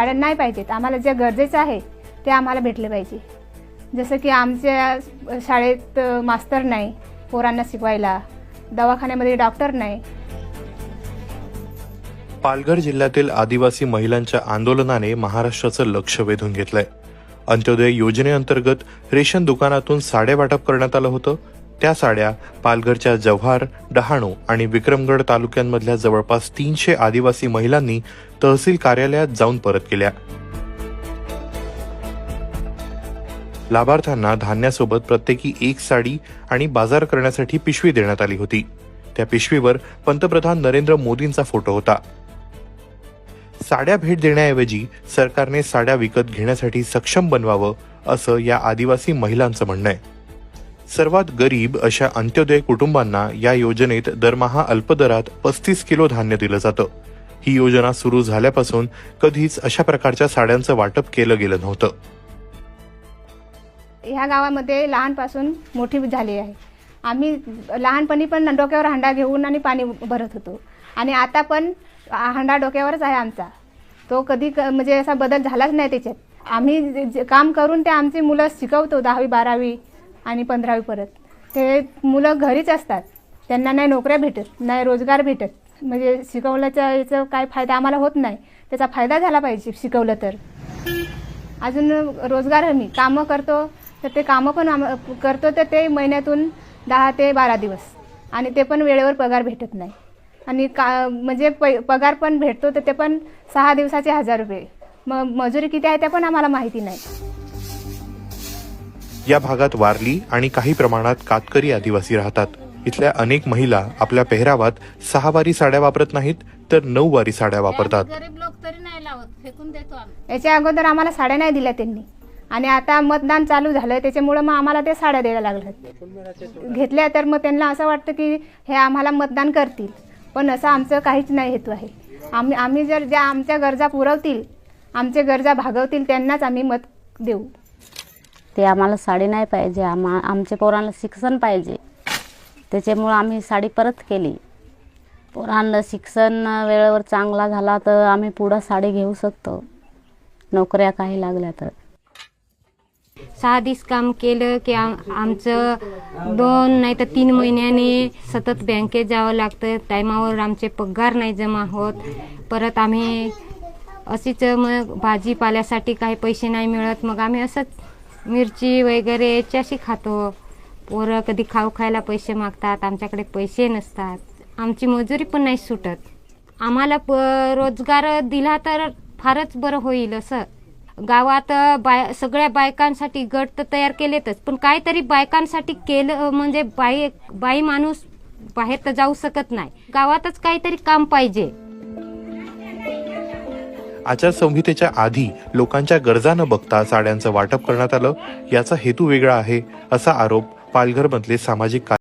साड्या नाही पाहिजेत. आम्हाला जे गरजेचं आहे ते आम्हाला भेटले पाहिजे. जसं की आमच्या शाळेत मास्तर नाही पोरांना शिकवायला दवाखान्यामध्ये डॉक्टर नाही. पालघर जिल्ह्यातील आदिवासी महिलांच्या आंदोलनाने महाराष्ट्राचं लक्ष वेधून घेतलंय. अंत्योदय योजनेअंतर्गत रेशन दुकानातून साडे वाटप करण्यात आलं होतं. त्या साड्या पालघरच्या जव्हार डहाणू आणि विक्रमगड तालुक्यांमधल्या जवळपास तीनशे आदिवासी महिलांनी तहसील कार्यालयात जाऊन परत केल्या. लाभार्थ्यांना धान्यासोबत प्रत्येकी एक साडी आणि बाजार करण्यासाठी पिशवी देण्यात आली होती. त्या पिशवीवर पंतप्रधान नरेंद्र मोदींचा फोटो होता. साड्या भेट देण्याऐवजी सरकारने साड्या विकत घेण्यासाठी सक्षम बनवावं असं या आदिवासी महिलांचं म्हणणं आहे. सर्वात गरीब अशा अंत्योदय कुटुंबांना या योजनेत दरमहा अल्पदरात पस्तीस किलो धान्य दिलं जातं. ही योजना सुरू झाल्यापासून कधीच अशा प्रकारच्या साड्यांचं वाटप केलं गेलं नव्हतं. ह्या गावामध्ये लहानपासून मोठी झाली आहे. आम्ही लहानपणी पण डोक्यावर हांडा घेऊन आणि पाणी भरत होतो. आणि आता पण हांडा डोक्यावरच आहे आमचा. तो कधी क म्हणजे असा बदल झालाच नाही त्याच्यात. आम्ही जे- जे काम करून ते आमची मुलं शिकवतो दहावी बारावी. आणि पंधरावी परत. ते मुलं घरीच असतात. त्यांना नाही नोकऱ्या भेटत नाही रोजगार भेटत. म्हणजे शिकवल्याचा याचा काय फायदा आम्हाला होत नाही. त्याचा फायदा झाला पाहिजे शिकवलं तर. अजून रोजगार हमी कामं करतो तर ते कामं पण आम करतो तर ते महिन्यातून दहा ते बारा दिवस. आणि ते पण वेळेवर पगार भेटत नाही. आणि का म्हणजे प पगार पण भेटतो तर ते पण सहा दिवसाचे हजार रुपये. मग मजुरी किती आहे ते पण आम्हाला माहिती नाही. या भागात वारली आणि काही प्रमाणात कातकरी आदिवासी राहतात. इथल्या अनेक महिला आपल्या पेहरावात सहावारी साड्या वापरत नाहीत तर नऊ वारी साड्या वापरतात. गरीब लोक तरी नाही लावत. फेकून देतो आम्ही. याच्या अगोदर आम्हाला साड्या नाही दिल्या त्यांनी. आणि आता मतदान चालू झालं त्याच्यामुळं मग आम्हाला ते साड्या द्यायला लागल्यात. घेतल्या तर मग त्यांना असं वाटतं की हे आम्हाला मतदान करतील. पण असं आमचं काहीच नाही हेतू आहे. आम्ही आम्ही जर ज्या आमच्या गरजा पुरवतील आमच्या गरजा भागवतील त्यांनाच आम्ही मत देऊ. ते आम्हाला साडी नाही पाहिजे आम्हा आमच्या पोरांना शिक्षण पाहिजे. त्याच्यामुळं आम्ही साडी परत केली. पोरांना शिक्षण वेळेवर चांगला झाला तर आम्ही पुढं साडी घेऊ शकतो. नोकऱ्या काही लागल्या तर. सहा दिवस काम केलं की आम आमचं दोन नाही तर तीन महिन्याने सतत बँकेत जावं लागतं. टायमावर आमचे पगार नाही जमा होत. परत आम्ही अशीच मग भाजीपाल्यासाठी काही पैसे नाही मिळत. मग आम्ही असंच मिरची वगैरे याच्याशी खातो. पोरं कधी खाऊ खायला पैसे मागतात आमच्याकडे पैसे नसतात. आमची मजुरी पण नाही सुटत. आम्हाला प रोजगार दिला तर फारच बरं होईल असं. गावात बाय सगळ्या बायकांसाठी गट तर तयार केलेतच पण काहीतरी बायकांसाठी केलं म्हणजे बाई बाई माणूस बाहेर तर जाऊ शकत नाही. गावातच काहीतरी काम पाहिजे. आचारसंहितेच्या आधी लोकांच्या गरजा न बघता साड्यांचं वाटप करण्यात आलं याचा हेतू वेगळा आहे असा आरोप पालघरमधले सामाजिक